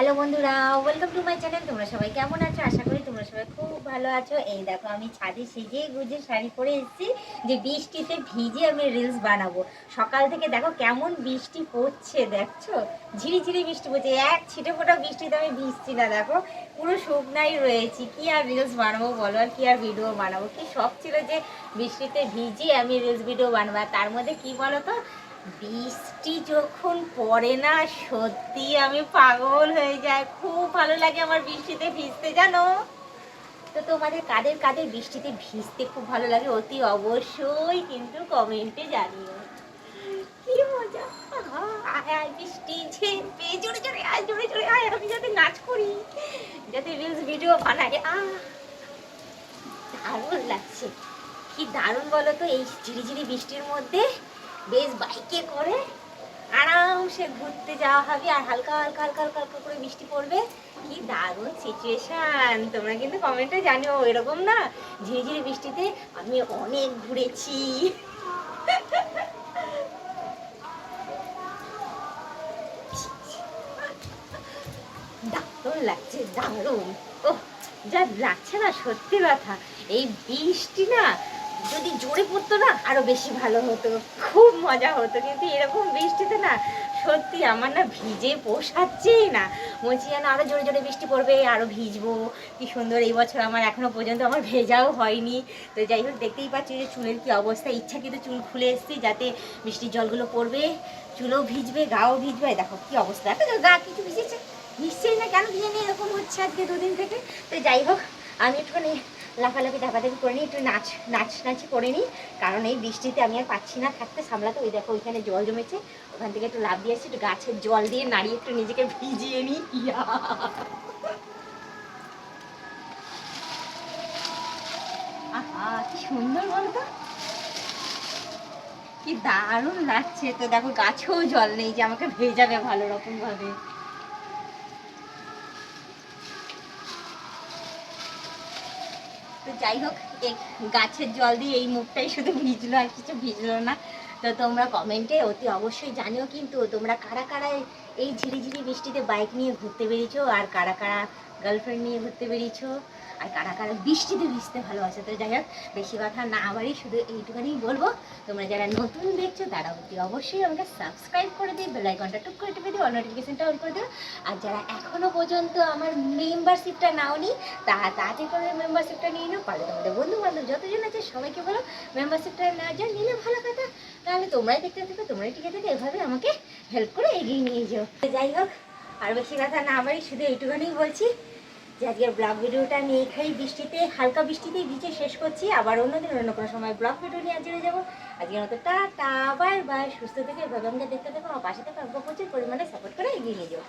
Hello বন্ধুরা welcome to my channel তোমরা সবাই কেমন আছো? আশা করি তোমরা সবাই খুব ভালো আছো। এই দেখো, আমি ছাদে সেজে গুজে শাড়ি পরে এসেছি যে বৃষ্টিতে ভিজে আমি রিলস বানাবো। সকাল থেকে দেখো কেমন বৃষ্টি পড়ছে, দেখছ? ঝিরি ঝিরি বৃষ্টি পড়ছে। এক ছিটে ফোটা বৃষ্টিতে আমি ভিজছি না, দেখো। পুরো শুকনাই রয়েছি। কি আর রিলস বানাবো বলো আর কি আর ভিডিও বানাবো? কি শখ ছিল যে বৃষ্টিতে ভিজে আমি রিলস ভিডিও বানাবো। তার মধ্যে কি বলো তো? বৃষ্টি যখন পড়ে না, সত্যি আমি পাগল হয়ে যায় খুব ভালো লাগে আমার বৃষ্টিতে ভিজতে, জানো? তো তোমাদের কাদের কাদের বৃষ্টিতে ভিজতে খুব ভালো লাগে অতি অবশ্যই কিন্তু কমেন্টে জানিও। কি মজা! আয় আয়, বৃষ্টি ঝেপে জোরে জোরে, আয়, জোরে জোরে, আয়, আমি যাতে নাচ করি, যাতে রিলস ভিডিও বানাই। আহ, দারুণ লাগছে। কি দারুণ বলো তো, এই ঝিরিঝিরি বৃষ্টির মধ্যে। বেশ বাইকে করে আরামসে ঘুরতে যাওয়া হবে, আর হালকা হালকা হালকা হালকা হালকা করে বৃষ্টি পড়বে। কি দারুণ সিচুয়েশান তোমরা কিন্তু কমেন্টে জানিও, এরকম না ঝিরিঝিরি বৃষ্টিতে আমি অনেক ঘুরেছি। দারুণ লাগছে, দারুণ। ও যা লাগছে না, সত্যি কথা। এই বৃষ্টি না যদি জোরে পড়তো না, আরও বেশি ভালো হতো। খুব মজা হতো। কিন্তু এরকম বৃষ্টিতে না, সত্যি আমার না ভিজে পোষাচ্ছেই না। বলছি যেন আরও জোরে জোরে বৃষ্টি পড়বে, আরও ভিজবো। কি সুন্দর এই বছর আমার এখনও পর্যন্ত আমার ভেজাও হয়নি। তো যাই হোক, দেখতেই পাচ্ছি যে চুলের কি অবস্থা। ইচ্ছা কিন্তু চুল খুলে এসেছি যাতে বৃষ্টির জলগুলো পড়বে। চুলও ভিজবে, গাও ভিজবে। দেখো কি অবস্থা। এত গা কিছু ভিজেছে? নিশ্চয়ই না কেন ভিজে নিয়ে এরকম হচ্ছে আজকে দুদিন থেকে। তো যাই হোক, আমি একটুখানি লাফালাফি ধাপাধাপি করে নিই একটু নাচ নাচ নাচ করে নিই কারণ এই বৃষ্টিতে আমি আর পাচ্ছি না থাকতে সামলাতে। ওই দেখো, ওইখানে জল জমেছে। ওখান থেকে একটু লাভ দিয়েছি একটু গাছের জল দিয়ে নাড়িয়ে একটু নিজেকে ভিজিয়ে নিই ইয়া। কি সুন্দর বলতো কি দারুণ লাগছে। তো দেখো, গাছেও জল নেই যে আমাকে ভেজাবে ভালো রকম ভাবে তো যাই হোক গাছের জল দিয়ে এই মুখটাই শুধু ভিজলো আর কিছু ভিজলো না। তো তোমরা কমেন্টে অতি অবশ্যই জানিও কিন্তু তোমরা কারা কারা এই ঝিরিঝিরি বৃষ্টিতে বাইক নিয়ে ঘুরতে বেরিয়েছো আর কারা কারা গার্লফ্রেন্ড নিয়ে ঘুরতে বেরিয়েছো আর কারা কারা বৃষ্টিতে ভিজতে ভালোবাসে। তো যাই হোক, বেশি কথা না আবারই শুধু এইটুখানি বলব। তোমরা যারা নতুন দেখছ তারা অতি অবশ্যই আমাকে সাবস্ক্রাইব করে দিই বেল আইকনটা টুক করে টিপে দিও অল নোটিফিকেশনটা অন করে দিও। আর যারা এখনও পর্যন্ত আমার মেম্বারশিপটা নাওনি, তা তাড়াতাড়ি করে মেম্বারশিপটা নিয়ে নাও, পারলে তোমাদের বন্ধু বান্ধব যতজন আছে, সবাইকে বলো মেম্বারশিপটা নেওয়ার জন্য নিলে ভালো কথা। তাহলে তোমরাই দেখতে থাকো, তোমরাই টিকে থেকে, এভাবে আমাকে হেল্প করে এগিয়ে নিয়ে যাও। যাই হোক, আর বেশি কথা না আমারই শুধু এইটুখানি বলছি যে আজকের ব্লগ ভিডিওটা আমি এইখানেই বৃষ্টিতে, হালকা বৃষ্টিতেই ভিজে শেষ করছি। আবার অন্যদিন অন্য কোনো সময় ব্লগ ভিডিও নিয়ে চলে যাব। আজকের মতো টাটা বাই বাই সুস্থ থেকে আমাকে দেখতে থাকো, আমার পাশে থেকে, আমাকে প্রচুর পরিমাণে সাপোর্ট করে এগিয়ে নিয়ে যাও।